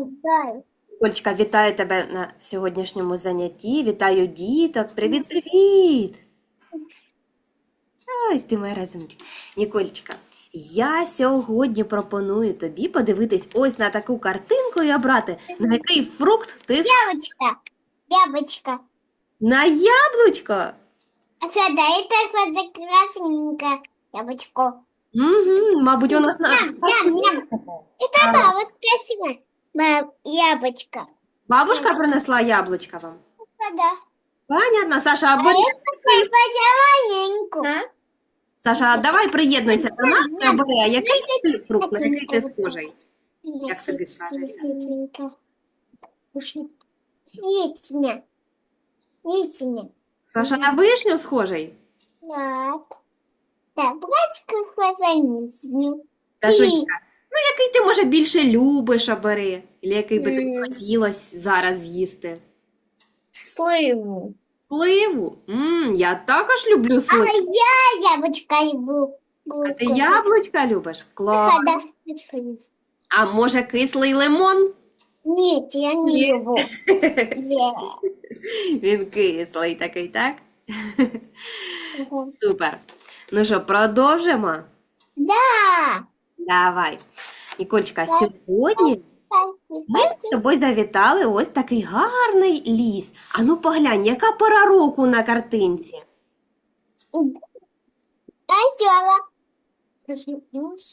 дай. Кольчка, вітаю тебе на сьогоднішньому занятті. Вітаю діток. Привіт, привіт! Ось ти моя розумка. Ніколечка, я сьогодні пропоную тобі подивитись ось на таку картинку і обрати, на який фрукт ти Яблочко. Яблочко. на яблучко. А когда и так вот за красненькое яблочко. Угу, мабуть, у нас на Ням, ням, ням. Это да, вот красивое Ма- яблочко. бабушка принесла яблучка вам. Да. Понятно, Саша, А обери. это такой позелененький. Саша, давай приєднуйся до нас і Ням. обери, а який Дай ти фрукт, на який ти схожий? Як тобі сказати? Листня. Листня. Саша на вишню схожий. Так. Так, братська хвазанісню. Сашунька, ну який ти може більше любиш обери? Или який би тобі М. хотілося зараз з'їсти? Сливу. Сливу? М, я також люблю А сливу. я яблочко люблю. А ти яблучка любиш? Клас. Когда? А може кислий лимон? Нет, я не Нет. люблю. Нет. Він кислий такий, так? Супер. Ну що, продовжимо? Да. Давай. Нікольчка, сьогодні ми з тобою завітали ось такий гарний ліс. А ну поглянь, яка пора року на картинці?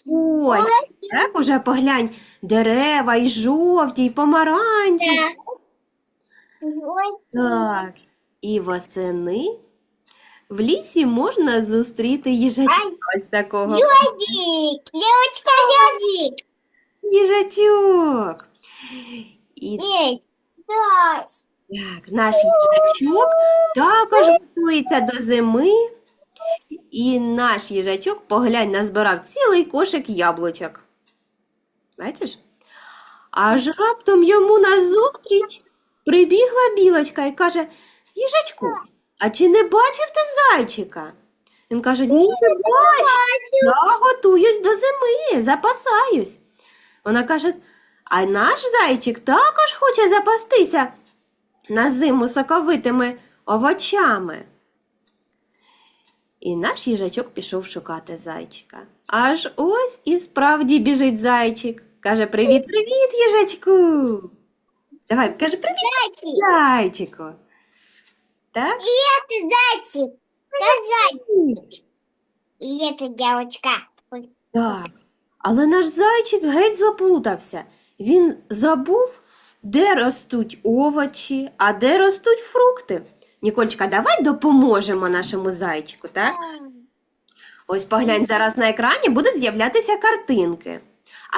Ось, так, уже поглянь, дерева і жовті, і помаранчеві. Так, і восени в лісі можна зустріти їжачка ось такого. Язык. Девочка, язык. Їжачок. І так, наш їжачок також готується до зими. І наш їжачок, поглянь, назбирав цілий кошик яблучок. Бачиш? Аж раптом йому назустріч прибігла білочка і каже: Їжачку, а чи не бачив ти зайчика? Він каже: Ні, не бачив. Я готуюсь до зими, запасаюсь. Вона каже: а наш зайчик також хоче запастися на зиму соковитими овочами. І наш їжачок пішов шукати зайчика. Аж ось і справді біжить зайчик. Каже: Привіт, привіт, їжачку. Давай, каже, привіт, Зайчик. зайчику Так? Это зайчик. Это зайчик. И это девочка. Ой. Так. Але наш зайчик геть заплутався. Він забув, де ростуть овочі, а де ростуть фрукти. Нікольчка, давай допоможемо нашому зайчику, так? Ось поглянь, зараз на екрані будуть з'являтися картинки.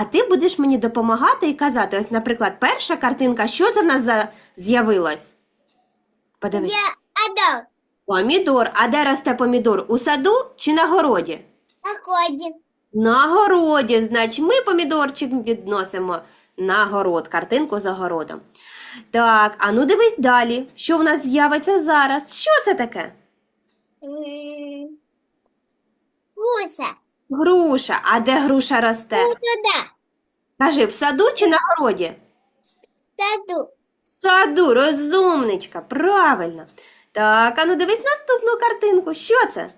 А ти будеш мені допомагати і казати, ось, наприклад, перша картинка, що це в нас за... з'явилось? Подивись. Я. Помідор. А де росте помідор? У саду чи на городі? Походим. На городі, значить, ми помідорчик відносимо на город, картинку за городом. Так, а ну дивись далі. Що в нас з'явиться зараз? Що це таке? М, Груша. А де груша росте? Сюда. Кажи, в саду чи на городі? Саду. В саду, розумничка, правильно. Так, а ну дивись наступну картинку. Що це?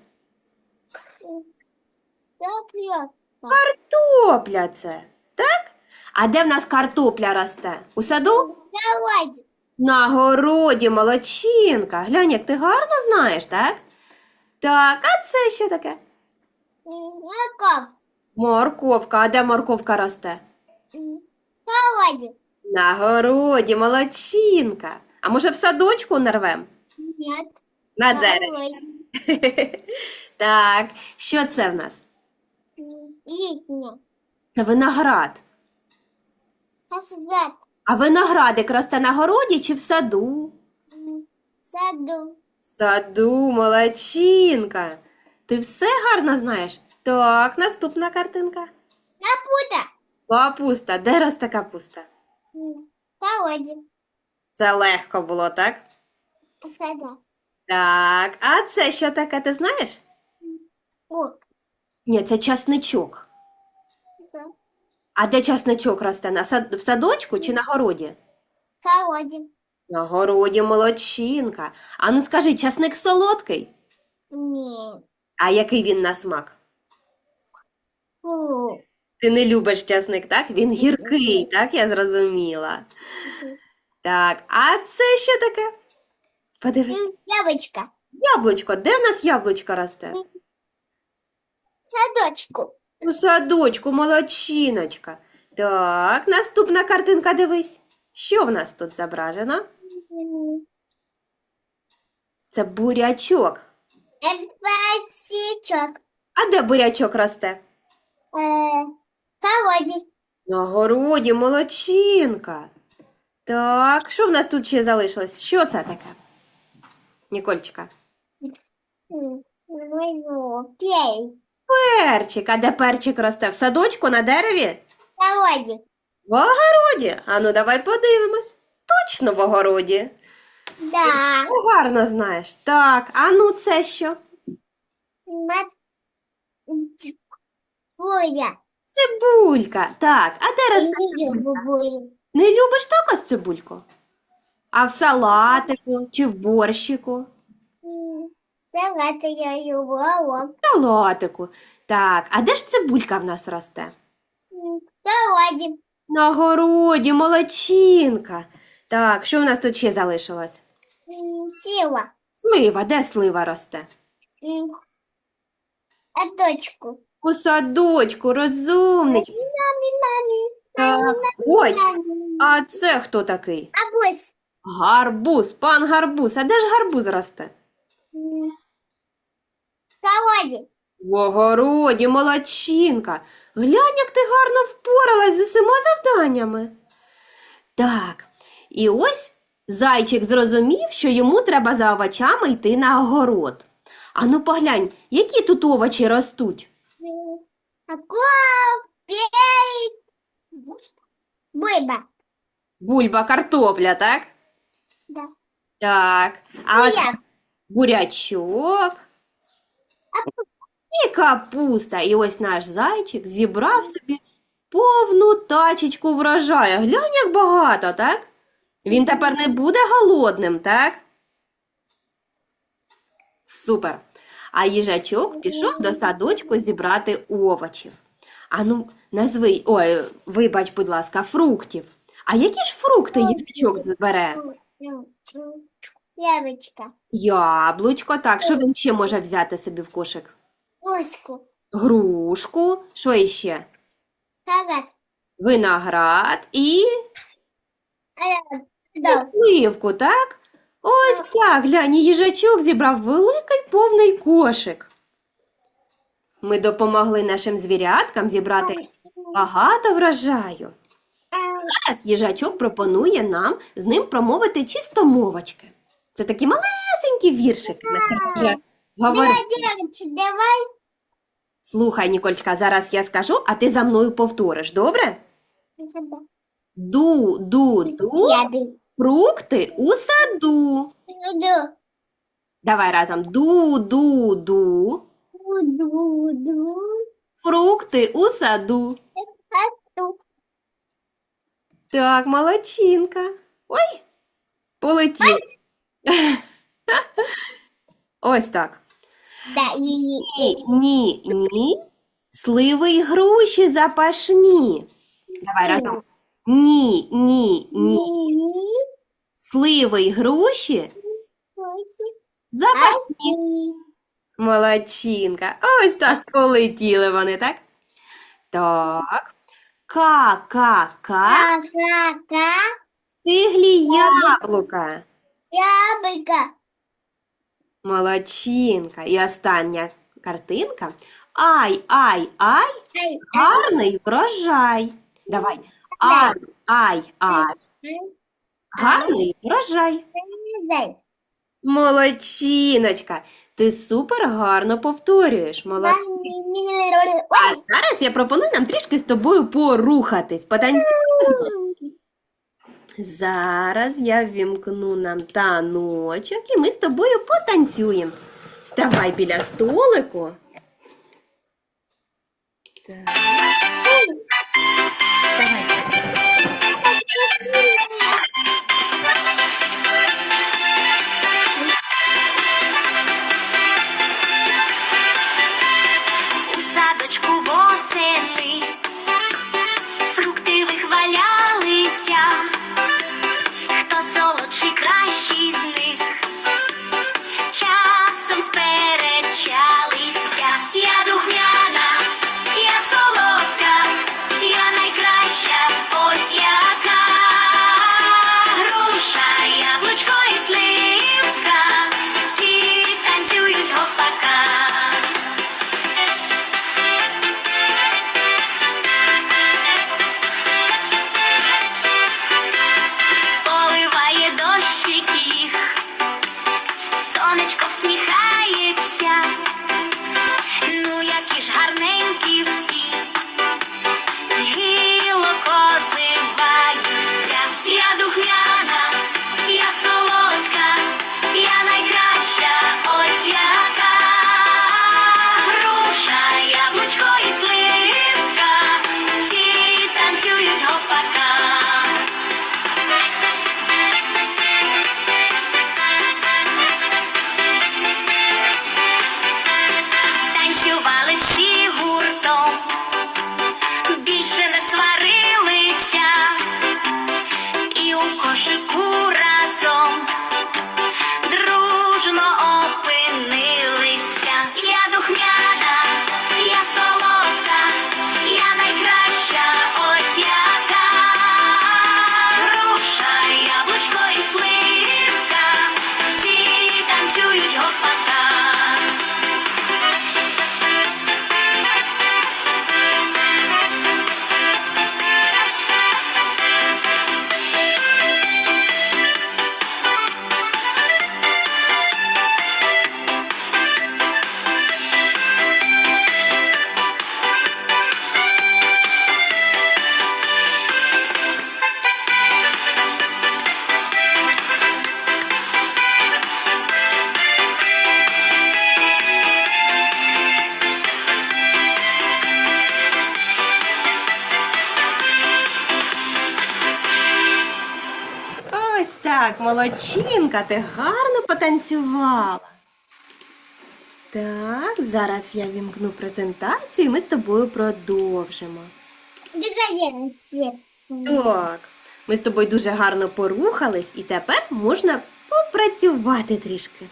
Добре. Картопля це. Так? А де в нас картопля росте? У саду? Давай. На городі, молодчинка. Глянь, як ти гарно знаєш, так? Так, а це що таке? Морков. Морковка. А де морковка росте? Давай. На городі, молодчинка. А може в садочку нарвем? Нет. На дереві. Так, що це в нас? Літня. Це виноград. Посадок. А виноградик росте на городі чи в саду? Саду. В саду, молодчинка. Ти все гарно знаєш? Так, наступна картинка. Капута. Капуста. Де росте капуста? Давай. Це легко було, так? Сада. Так, а це що таке, ти знаєш? Лук. Ні, це часничок. А де часничок росте? На сад... В садочку чи на городі? Холодим. На городі молодчинка. А ну скажи, часник солодкий? Ні. А який він на смак? Фу. Ти не любиш часник, так? Він гіркий, так я зрозуміла. Так, а це що таке? Подивись. Яблочко. Яблучко. Де в нас яблучко росте? Садочку. У садочку, молодчиночка. Так, наступна картинка, дивись. Що в нас тут зображено? Це бурячок. Пасічок. А де бурячок росте? Е, Холоді. На городі, молодчинка. Так, що в нас тут ще залишилось? Що це таке? Нікольчика. Ну, пей. Перчик. А де перчик росте? В садочку на дереві? Холоді. В огороді. Ану, давай подивимось. Точно в огороді. Да. Ну, гарно знаєш. Так, а ну це що? Мат... Цибулька. Так, а де росте? Не любиш також цибульку? А в салатику чи в борщику? Салати я люблю. В салатику. Так, а де ж цибулька в нас росте? Холоді. На городі, молодчинка. Так, що в нас тут ще залишилось? М, Сила. Слива, де слива росте? А дочку. У садочку, розумничка. Мамі, мамі. Так. Ой, Мамі. а це хто такий? Абусь. Гарбуз, пан гарбуз. А де ж гарбуз росте? М, Холоді. В огороді, молодчинка. Глянь, як ти гарно впоралась з усіма завданнями. Так, і ось зайчик зрозумів, що йому треба за овочами йти на огород. Ану поглянь, які тут овочі ростуть. Биба. Бульба, картопля, так? Да. Так. А от Буя. бурячок. І капуста. І ось наш зайчик зібрав собі повну тачечку врожаю. Глянь, як багато, так? Він тепер не буде голодним, так? Супер. А їжачок пішов до садочку зібрати овочів. Ану, назви, ой, вибач, будь ласка, фруктів. А які ж фрукти їжачок збере? Яблочко. Яблучко, так, що він ще може взяти собі в кошик? Оську. Грушку, що іще? Салат. Виноград і Да. сливку, так? Ось так, глянь, їжачок зібрав великий повний кошик. Ми допомогли нашим звіряткам зібрати багато врожаю. Зараз їжачок пропонує нам з ним промовити чистомовочки. Це такі малесенькі віршики. Ми з тобою вже говорили. Девочки, давай. Слухай, Нікольчка, зараз я скажу, а ти за мною повториш, добре? Ду, ду, ду, фрукти у саду. Давай разом. Ду, ду, ду, фрукти у саду. Так, молодчинка. Ой, полетів. Ось так. Да, и, и, Ні, ні, ні. Сливи й груші запашні. Давай разом. Ні, ні, ні. Сливи й груші запашні. Молодчинка. Ось так полетіли вони, так? Так. Ка-ка-ка. Ка-ка-ка. Стиглі яблука. Яблоко. Молодчинка. І остання картинка. Ай, ай, ай, Ай, гарний врожай. Давай. Ай, ай, ай, гарний врожай. Зай. Молодчиночка. Ти супер гарно повторюєш. Молодець. А зараз я пропоную нам трішки з тобою порухатись, потанцюємо. Зараз я ввімкну нам таночок і ми з тобою потанцюємо. Ставай біля столику. Так. Давай. Молодчинка, ти гарно потанцювала. Так, зараз я вімкну презентацію і ми з тобою продовжимо. Так, ми з тобою дуже гарно порухались, і тепер можна попрацювати трішки.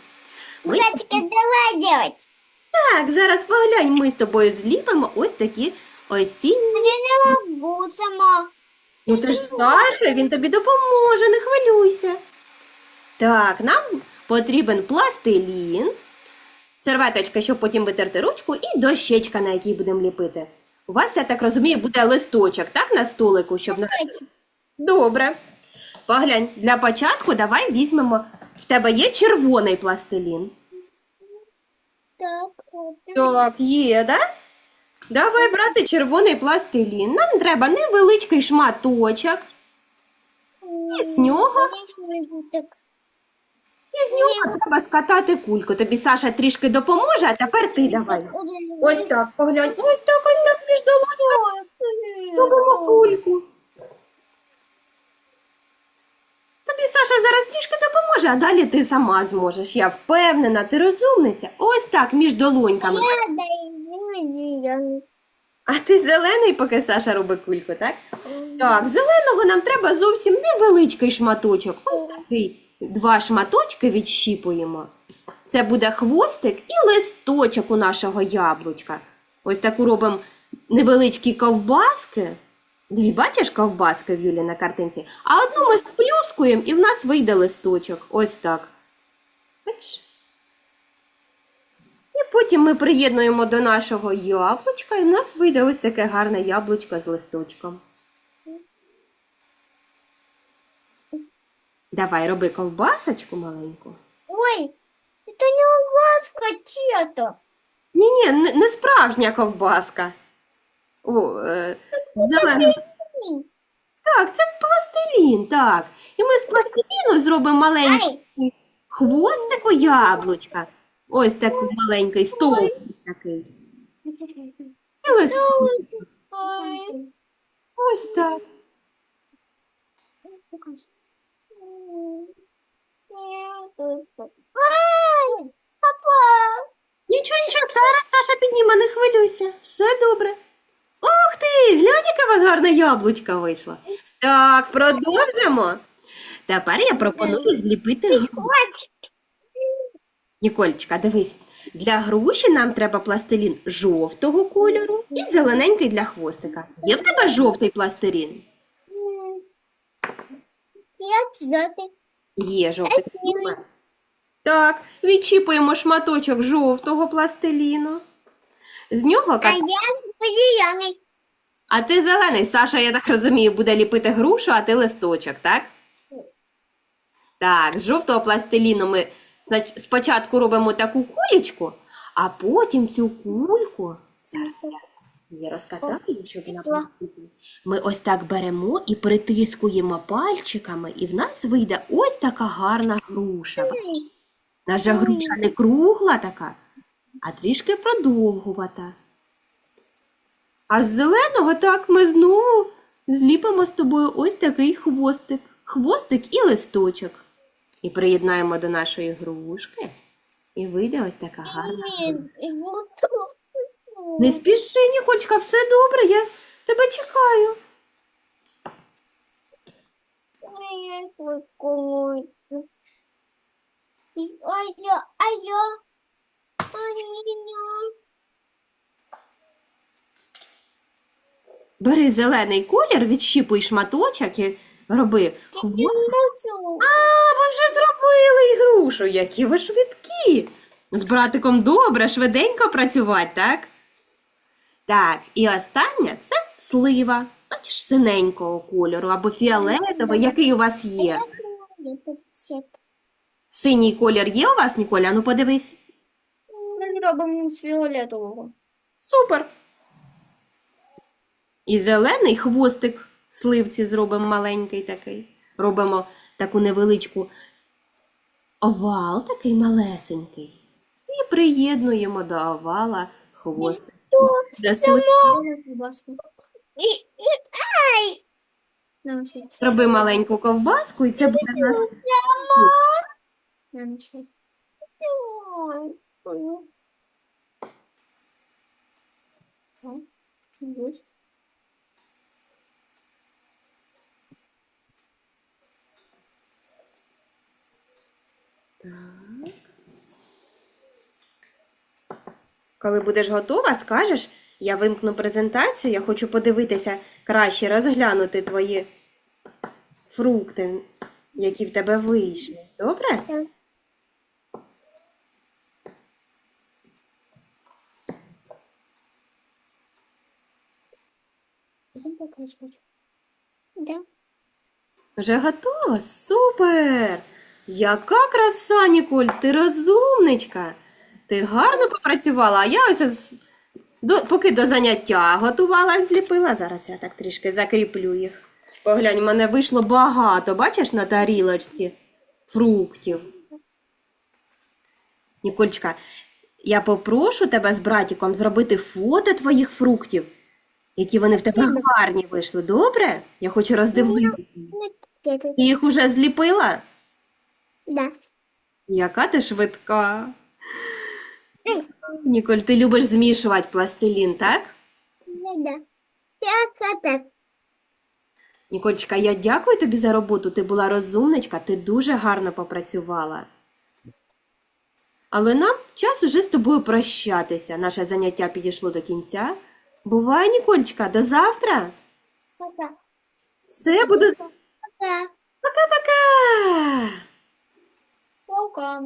Ми... Давай делать. Так, зараз поглянь, ми з тобою зліпимо ось такі осінні. Я не могу сама. Ну ти ж Саша, він тобі допоможе, не хвилюйся. Так, нам потрібен пластилін, серветочка, щоб потім витерти ручку, і дощечка, на якій будемо ліпити. У вас, я так розумію, буде листочок, так, на столику, щоб на... Добре. Поглянь, для початку давай візьмемо. В тебе є червоний пластилін. Так, Так, є, да? Давай брати червоний пластилін. Нам треба невеличкий шматочок. І з нього, і з нього треба скатати кульку. Тобі Саша трішки допоможе, а тепер ти давай. Ось так, поглянь. Ось так, ось так між долоньками робимо кульку. Тобі Саша зараз трішки допоможе, а далі ти сама зможеш. Я впевнена, ти розумниця. Ось так, між долоньками. А ти зелений, поки Саша робить кульку, так? Так, зеленого нам треба зовсім невеличкий шматочок. Ось такий. Два шматочки відщіпуємо. Це буде хвостик і листочок у нашого яблучка. Ось таку робимо невеличкі ковбаски. Дві бачиш ковбаски в Юлі на картинці, а одну ми сплюскуємо і в нас вийде листочок. Ось так. Бачиш? І потім ми приєднуємо до нашого яблучка, і в нас вийде ось таке гарне яблучко з листочком. Давай, роби ковбасочку маленьку. Ой, это не у вас чье-то. Ні, ні, не, не справжня ковбаска. О, е, зелена. Так, це пластилін, так. І ми з пластиліну зробимо маленький хвостик у яблучка. Ось такий маленький стовпчик такий. І листочок. ой. Ось так. Ай, папа. Нічого, нічого, зараз Саша підніме, не хвилюйся. Все добре. Ух ти! Глянь, яка у вас гарна яблучка вийшла. Так, продовжимо. Тепер я пропоную зліпити грушу. Хватит. Нікольчика, дивись, для груші нам треба пластилін жовтого кольору і зелененький для хвостика. Є в тебе жовтий пластилін? Є жовтий. А? Так, відчіпуємо шматочок жовтого пластиліну. З нього А я зеленый. А ти зелений, Саша, я так розумію, буде ліпити грушу, а ти листочок, так? Так, з жовтого пластиліну ми спочатку робимо таку кулечку, а потім цю кульку. Зараз я розкатаю, щоб вона. Ми ось так беремо і притискуємо пальчиками, і в нас вийде ось така гарна груша. Наша груша не кругла така, а трішки продовгувата. А з зеленого так ми знову зліпимо з тобою ось такий хвостик. Хвостик і листочок. І приєднаємо до нашої грушки. І вийде ось така гарна груша. Не спіши, Нікольчка, все добре, я тебе чекаю. Бери зелений колір, відщіпуй шматочок і роби А, ви вже зробили ігрушу, які ви швидкі. З братиком добре, швиденько працювати, так? Так, і остання це слива. Бачиш, синенького кольору або фіолетовий, який у вас є. Синій колір є у вас, Ніколя? Ну подивись. Ми робимо з фіолетового. Супер. І зелений хвостик сливці зробимо маленький такий. Робимо таку невеличку овал такий малесенький. І приєднуємо до овала хвостик. Для і, ай! Нам. Зроби маленьку ковбаску, і це буде в нас. Нам щось. Ой, ой. О, есть. Коли будеш готова, скажеш, я вимкну презентацію, я хочу подивитися краще, розглянути твої фрукти, які в тебе вийшли. Добре? Так. Да. Вже готова? Супер! Яка краса, Ніколь, ти розумничка. Ти гарно попрацювала, а я ось ось до, поки до заняття готувалась, зліпила. Зараз я так трішки закріплю їх. Поглянь, в мене вийшло багато, бачиш, на тарілочці фруктів. Нікольчка, я попрошу тебе з братіком зробити фото твоїх фруктів, які вони в тебе гарні вийшли. Добре? Я хочу роздивитися. Где-то. Ти їх уже зліпила? Да. Яка ти швидка. Ніколь, ти любиш змішувати пластилін, так? Да, да. Так, так. Нікольчика, я дякую тобі за роботу. Ти була розумничка, ти дуже гарно попрацювала. Але нам час уже з тобою прощатися. Наше заняття підійшло до кінця. Бувай, Нікольчика, до завтра. Пока. Все, буду. Пока. Пока-пока! Пока.